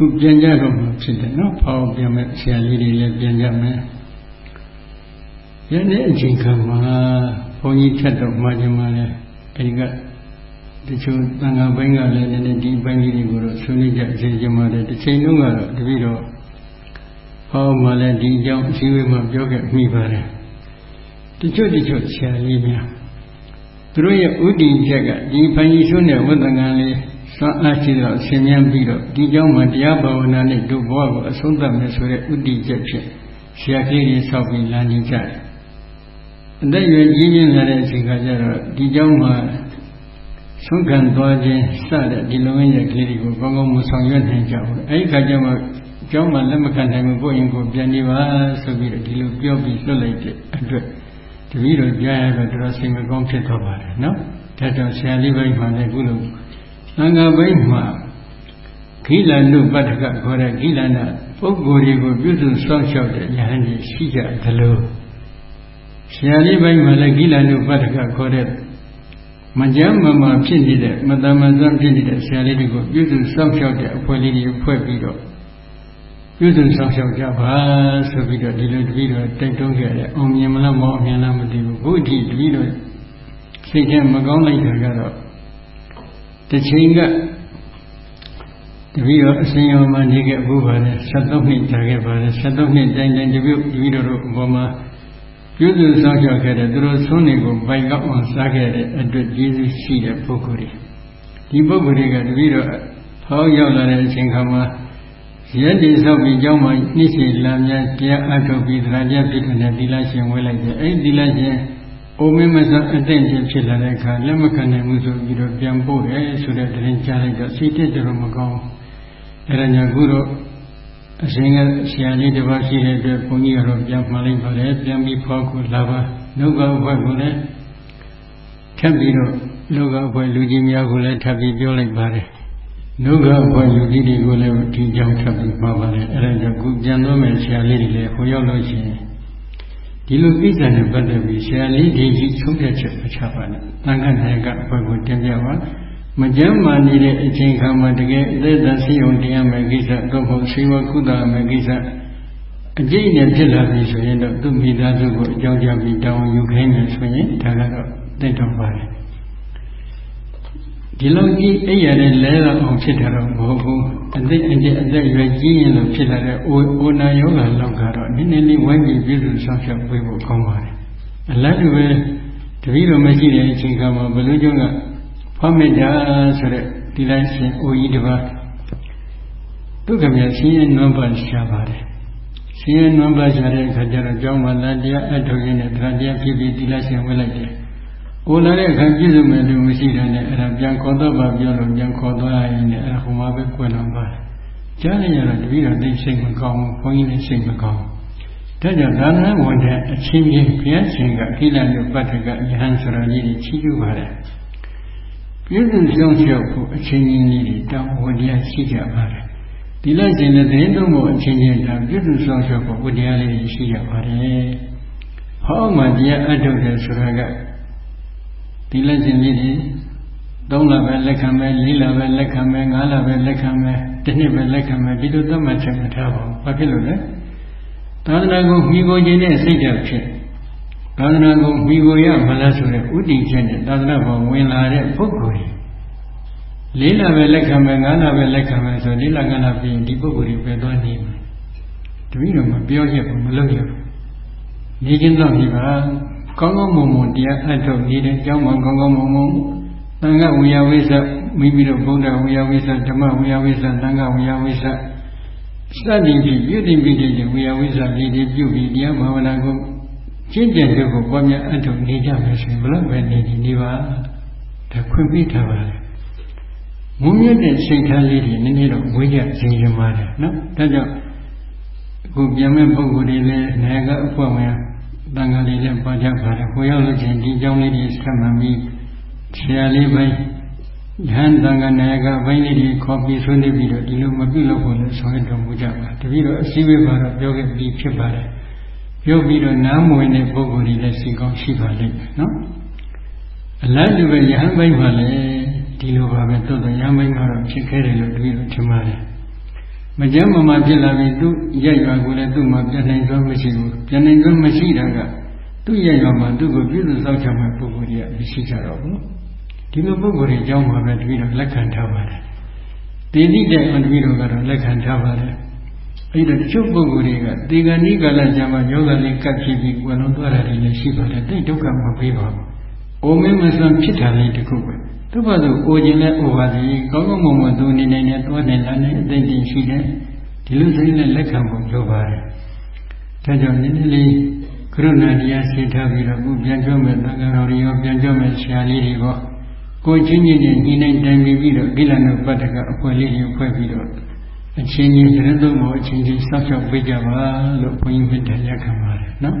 ခုပြန်ကြတော့မှဖြစ်တယ်နော်ဖောက်ပြန်မဲ့ဆရာလေးတွေလည်းပြန်ကြမယ်ယနေ့အချိန်ခါမှာဘုန်းကြီးထက်တော့မှခြင်းမှလည်းအဲဒီကတချို့သံဃာဘိုင်းကလည်းနည်းနည်းဒီဘိုင်းလေးတွေကိုတော့ဆွေးနွေးကြအစီအစဉ်ပါတယ်တစ်ချိန်လုံးကတော့တပည့်တော်ဟောမှလည်းဒီအကြောင်းအစည်းအဝေးမှာပြောခဲ့မိပါတယ်တချို့တချို့ဆရာလေးများသူတို့ရဲ့ဥတည်ချက်ကဒီဘိုင်းကြီးဆွတဲ့ဝတ္တန်ကလေး စွမ်းအားရှိတော့ဆင်ញံပြီးတော့ဒီကြောင့်မှတရားဘာဝနာနဲ့ဒုဘဝကိုအဆုံးသတ်မယ်ဆိုတဲ့ဥတည်ချက်ဖြင့်ဆရာကြီးရင်ဆောက်ပြီးလမ်းညွှန်ကြတယ်။အသက်အရွယ်ကြီးမြင့်လာတဲ့အချိန်ခါကျတော့ဒီကြောင့်မှဆုံးခံသွားခြင်းစတဲ့ဒီလိုမျိုးရဲ့ကလေးတွေကိုကောင်းကောင်းမဆောင်ရွက်နိုင်ကြဘူး။အဲဒီခါကျမှကျောင်းမှာလက်မခံနိုင်ဘူးကိုရင်ကိုပြန်နေပါဆိုပြီးတော့ဒီလိုပြောပြီးလွတ်လိုက်တဲ့အတွက်တပည့်တော်ကြားရတော့တော်တော်စိတ်မကောင်းဖြစ်သွားပါတယ်နော်။ဒါကြောင့်ဆရာလေးပိုင်းမှလည်းခုလို သံဃာဘိုင်းမှာခိလန္တုပတ္ထကခေါ်တဲ့ခိလန္တပုဂ္ဂိုလ်တွေကိုပြုစုစောင့်ရှောက်တဲ့ဉာဏ်ကြီးရှိကြသလိုဆရာလေးဘိုင်းမှာလည်းခိလန္တုပတ္ထကခေါ်တဲ့မကြမ်းမမာဖြစ်နေတဲ့မတမဇန်ဖြစ်နေတဲ့ဆရာလေးတွေကိုပြုစုစောင့်ရှောက်တဲ့အဖွဲ့လေးတွေဖွဲ့ပြီးတော့ပြုစုစောင့်ရှောက်ကြပါဆိုပြီးတော့ဒီလိုတပည့်တော်တိုက်တွန်းခဲ့တယ်အောင်မြင်မလားမအောင်မြင်လားမသိဘူးခုအထိတပည့်တော်စိတ်ထဲမကောင်းလိုက်တာကတော့ တစ်ချိန်ကတပည့်တော်အစဉ်ရောမှနေခဲ့ဘူးပါလေ73နှစ်ကြာခဲ့ပါလေ73နှစ်တိုင်းတိုင်းတပည့်တပည့်တော်တို့ဘောမှာပြုစုစောင့်ရှောက်ခဲ့တဲ့သူတို့ဆုံးတွေကိုဘိုင်ကောက်အောင်စားခဲ့တဲ့အတွက်ကျေးဇူးရှိတဲ့ပုဂ္ဂိုလ်တွေဒီပုဂ္ဂိုလ်တွေကတပည့်တော်ဟောရောက်လာတဲ့အချိန်ခါမှာရက်တည်ဆောက်ပြီးเจ้าမှာနှိစိလာများတရားအထုတ်ပြီးတရားပြဖြစ်တဲ့သီလရှင်ဝဲလိုက်တယ်အဲ့ဒီသီလရှင် အိုမင်းမစအသိဉာဏ်ဖြစ်လာတဲ့အခါလက်မခံနိုင်ဘူးဆိုပြီးတော့ပြန်ပို့တယ်ဆိုတဲ့တရင်ကြားလိုက်တော့စိတ်တက်တော်မကောင်းအဲ့ဒါညာခုတော့အရှင်ကဆရာလေးတစ်ပါးရှိတဲ့အတွက်ဘုန်းကြီးကတော့ပြန်မှန်လိုက်ပါတယ်ပြန်ပြီးဖောက်ခုလာပါနှုတ်ကဘွက်ကိုလည်းထပ်ပြီးတော့လောကဘွက်လူကြီးများကိုလည်းထပ်ပြီးပြောလိုက်ပါတယ်နှုတ်ကဘွက်လူကြီးတွေကိုလည်းဒီကြောင့်ထပ်ပြီးမှာပါတယ်အဲ့ဒါကြောင့်ခုပြန်တော့မယ်ဆရာလေးတွေလည်းဟိုရောက်လို့ရှိရင် ဒီလိုကိစ္စနဲ့ပတ်သက်ပြီးဆရာလေးဒီကြီးဆုံးဖြတ်ချက်မချပါနဲ့။တန်ခါနိုင်ကဘွက်ကိုတင်ပြပါမကြမ်းမာနေတဲ့အချိန်ခါမှာတကယ်အသက်သာစီုံတရားမယ်ကိစ္စတော့မဟုတ်ဆေဝကုသမယ်ကိစ္စအကျိတ်နဲ့ဖြစ်လာပြီဆိုရင်တော့သူ့မိသားစုကိုအကြောင်းကြားပြီးတောင်းယူခိုင်းတယ်ဆိုရင်ဒါကတော့သိတော့ပါတယ် ဒီလိုကြီးအဲ့ရတဲ့လဲတော့အောင်ဖြစ်တာတော့မဟုတ်ဘူးအသက်အကျအသက်ရွယ်ကြီးရင်လို့ဖြစ်လာတဲ့အိုအိုနာယောဂလောက်ကတော့နည်းနည်းလေးဝိုင်းပြီးပြည်သူဆောင်ဖြတ်ပေးဖို့ကောင်းပါတယ်အလတ်တူပဲတပည့်တော်မရှိတဲ့အချိန်ခါမှာဘယ်လိုကြောင့်ကဖမေတ္တာဆိုတဲ့ဒီလိုက်ရှင်အိုကြီးတစ်ပါးဒုက္ခမြတ်ဆင်းရဲနွမ်းပါရှားပါတယ်ဆင်းရဲနွမ်းပါရှားတဲ့အခါကျတော့ကျောင်းမှာလာတရားအထုတ်ရင်းနဲ့တရားတရားဖြစ်ပြီးဒီလိုက်ရှင်ဝင်လိုက်တယ်။ ကိုလာတဲ့အခါပြည့်စုံမယ်လို့မရှိတဲ့နဲ့အဲ့ဒါပြန်ခေါ်တော့ပါပြောလို့ပြန်ခေါ်သွားရင်လည်းအဲ့ဒါဟိုမှာပဲကွယ်လွန်သွားတယ်။ကြားနေရတော့တပည့်တော်သိစိတ်မကောင်းဘူး။ဘုန်းကြီးလည်းစိတ်မကောင်းဘူး။ဒါကြောင့်သာသနာ့ဝန်ထမ်းအချင်းချင်းဘုရားရှင်ကခိလနဲ့ပတ္ထကယဟန်ဆိုတော်ကြီးတွေချီးကျူးပါတယ်။ပြည့်စုံဆောင်လျှောက်ဖို့အချင်းချင်းလေးတွေတောင်းဝန်တရားရှိကြပါတယ်ဒီလိုက်ရှင်တဲ့သတင်းသုံးဖို့အချင်းချင်းတောင်းပြည့်စုံဆောင်လျှောက်ဖို့ဝတ္တရားလေးတွေရှိကြပါတယ်ဟောမှတရားအထုတ်တယ်ဆိုတာက ဒီလိုက်ရှင်ကြီးတွေသုံးလပဲလက်ခံမယ်လေးလပဲလက်ခံမယ်ငါးလပဲလက်ခံမယ်တစ်နှစ်ပဲလက်ခံမယ်ဒီလိုသတ်မှတ်ချက်မထားပါဘူးဘာဖြစ်လို့လဲသာသနာကိုမိကိုခြင်းနဲ့စိတ်ဓာတ်ဖြစ်သာသနာကိုမိကိုရမလားဆိုတဲ့ဥတည်ချက်နဲ့သာသနာပေါ်ဝင်လာတဲ့ပုဂ္ဂိုလ်ကြီးလေးလပဲလက်ခံမယ်ငါးလပဲလက်ခံမယ်ဆိုလေးလငါးလပြီးရင်ဒီပုဂ္ဂိုလ်ကြီးပဲသွားနေမယ်တပည့်တော်မပြောရဘူးမလုပ်ရဘူးနေခြင်းတော့ဒီပါ ကောင်းကောင်းမွန်မွန်တရားအထုတ်နေတဲ့အကြောင်းမှကောင်းကောင်းမွန်မွန်သံဃဝိယဝိသမိပြီးတော့ဗုဒ္ဓဝိယဝိသဓမ္မဝိယဝိသသံဃဝိယဝိသစသည်ဖြင့်ပြုတင်ပြီးတဲ့ဝိယဝိသလေးတွေပြုပြီးတရားဘာဝနာကိုကျင့်ကြံတဲ့ကိုပွားများအထုနေကြမယ်ဆိုရင်ဘလို့ပဲနေဒီနေပါဒါခွင့်ပြုထားပါလေမုံမြတ်တဲ့စိတ်ထားလေးတွေနည်းနည်းတော့ဝေးကြစေချင်ပါတယ်နော်ဒါကြောင့်အခုပြန်မဲ့ပုံကိုယ်တွေလည်းနိုင်ကအဖွဲ့ဝင် တန်ခါလေးလည်းပါကြပါတယ်ကိုရောက်လို့ချင်းဒီကြောင်းလေးတွေဆက်မှပြီးဆရာလေးပိုင်းဉာဏ်တန်ခါနာယကပိုင်းလေးတွေခေါ်ပြီးဆွေးနွေးပြီးတော့ဒီလိုမပြုလုပ်ဖို့လည်းဆောင်ရွက်တော်မူကြပါတပည့်တော်အစည်းအဝေးမှာတော့ပြောခဲ့ပြီးဖြစ်ပါတယ်ပြောပြီးတော့နားမဝင်တဲ့ပုဂ္ဂိုလ်တွေလည်းရှိကောင်းရှိပါလိမ့်မယ်နော်အလားတူပဲယဟန်ပိုင်းမှာလည်းဒီလိုပါပဲတော်တော်ယဟန်ပိုင်းမှာတော့ဖြစ်ခဲ့တယ်လို့တပည့်တော်ထင်ပါတယ် မကြမ်းမမှဖြစ်လာပြီသူရက်ရွာကိုလည်းသူ့မှာပြန်နိုင်စွမ်းမရှိဘူးပြန်နိုင်စွမ်းမရှိတာကသူ့ရက်ရွာမှာသူ့ကိုပြုစုစောင့်ချမဲ့ပုဂ္ဂိုလ်ကြီးကမရှိကြတော့ဘူးဒီလိုပုဂ္ဂိုလ်တွေအကြောင်းမှာပဲတပည့်တော်လက်ခံထားပါတယ်တေတိတဲ့အတပည့်တော်ကတော့လက်ခံထားပါတယ်အဲ့တော့တချို့ပုဂ္ဂိုလ်တွေကဒီကနေ့ကာလကြာမှယောဂလေးကပ်ဖြစ်ပြီးကွယ်လွန်သွားတာတွေလည်းရှိပါတယ်တိတ်ဒုက္ခမပေးပါဘူး။အိုမင်းမဆန်ဖြစ်တာလေးတခုပဲ။ သူ့ဘာသူအိုခြင်းနဲ့အိုပါစေကောင်းကောင်းမွန်မွန်သူနေနေနဲ့တွားနေလာနေအသိဉာဏ်ရှိတယ်။ဒီလိုစိတ်နဲ့လက်ခံဖို့လိုပါတယ်။ဒါကြောင့်နည်းနည်းလေးကရုဏာတရားရှင်းထားပြီးတော့ခုပြန်ကြောမဲ့သံဃာတော်တွေရောပြန်ကြောမဲ့ဆရာလေးတွေရောကိုယ်ချင်းချင်းနဲ့ညီနိုင်တိုင်ပြီးတော့ကိလနုပတ္တကအဖွဲ့လေးတွေဖွဲ့ပြီးတော့အချင်းချင်းသရသုံးဖို့အချင်းချင်းစောင့်ရှောက်ပေးကြပါလို့ဘုန်းကြီးမြတ်တရားခံပါတယ်နော်